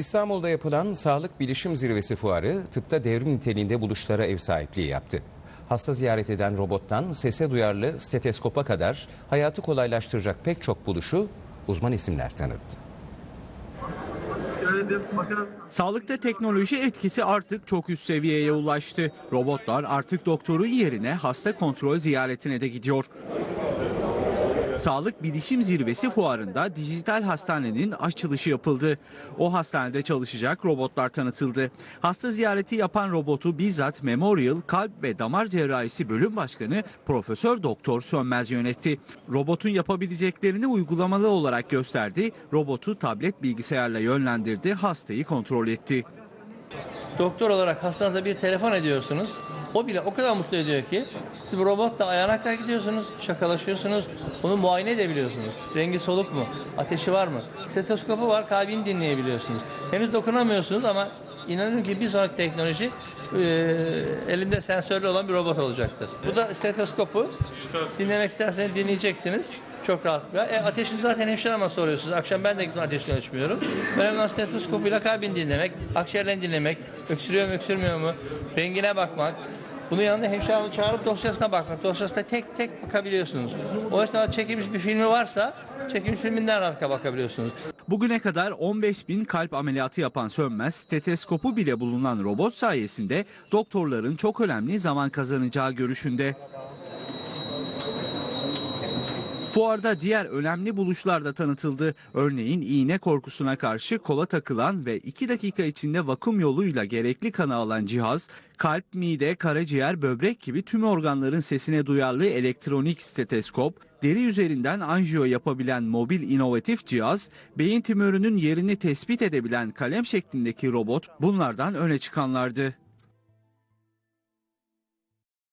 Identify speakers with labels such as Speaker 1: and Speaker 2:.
Speaker 1: İstanbul'da yapılan Sağlık Bilişim Zirvesi Fuarı tıpta devrim niteliğinde buluşlara ev sahipliği yaptı. Hasta ziyaret eden robottan sese duyarlı steteskopa kadar hayatı kolaylaştıracak pek çok buluşu uzman isimler tanıttı.
Speaker 2: Sağlıkta teknoloji etkisi artık çok üst seviyeye ulaştı. Robotlar artık doktorun yerine hasta kontrol ziyaretine de gidiyor. Sağlık Bilişim Zirvesi fuarında dijital hastanenin açılışı yapıldı. O hastanede çalışacak robotlar tanıtıldı. Hasta ziyareti yapan robotu bizzat Memorial Kalp ve Damar Cerrahisi Bölüm Başkanı Profesör Doktor Sönmez yönetti. Robotun yapabileceklerini uygulamalı olarak gösterdi. Robotu tablet bilgisayarla yönlendirdi, hastayı kontrol etti.
Speaker 3: Doktor olarak hastanıza bir telefon ediyorsunuz. O bile o kadar mutlu ediyor ki siz bu robotla ayağına gidiyorsunuz, şakalaşıyorsunuz, onu muayene edebiliyorsunuz. Rengi soluk mu, ateşi var mı, stetoskopu var, kalbini dinleyebiliyorsunuz. Henüz dokunamıyorsunuz ama inanın ki bir sonraki teknoloji e, elinde sensörlü olan bir robot olacaktır. Bu da stetoskopu. Dinlemek isterseniz dinleyeceksiniz. Çok rahatlıkla. E, ateşini zaten hemşire ama soruyorsunuz. Akşam ben de gittim ateşini ölçmüyorum. Önemli olan stetoskopuyla kalbini dinlemek, akciğerlerini dinlemek, öksürüyor mu öksürmüyor mu, rengine bakmak. Bunun yanında hemşire hanımı çağırıp dosyasına bakmak. Dosyasına tek tek bakabiliyorsunuz. O esnada çekilmiş bir filmi varsa çekilmiş filminden rahatlıkla bakabiliyorsunuz.
Speaker 2: Bugüne kadar 15 bin kalp ameliyatı yapan Sönmez, steteskopu bile bulunan robot sayesinde doktorların çok önemli zaman kazanacağı görüşünde. Fuarda diğer önemli buluşlar da tanıtıldı. Örneğin iğne korkusuna karşı kola takılan ve 2 dakika içinde vakum yoluyla gerekli kanı alan cihaz, kalp, mide, karaciğer, böbrek gibi tüm organların sesine duyarlı elektronik steteskop, deri üzerinden anjiyo yapabilen mobil inovatif cihaz, beyin tümörünün yerini tespit edebilen kalem şeklindeki robot bunlardan öne çıkanlardı.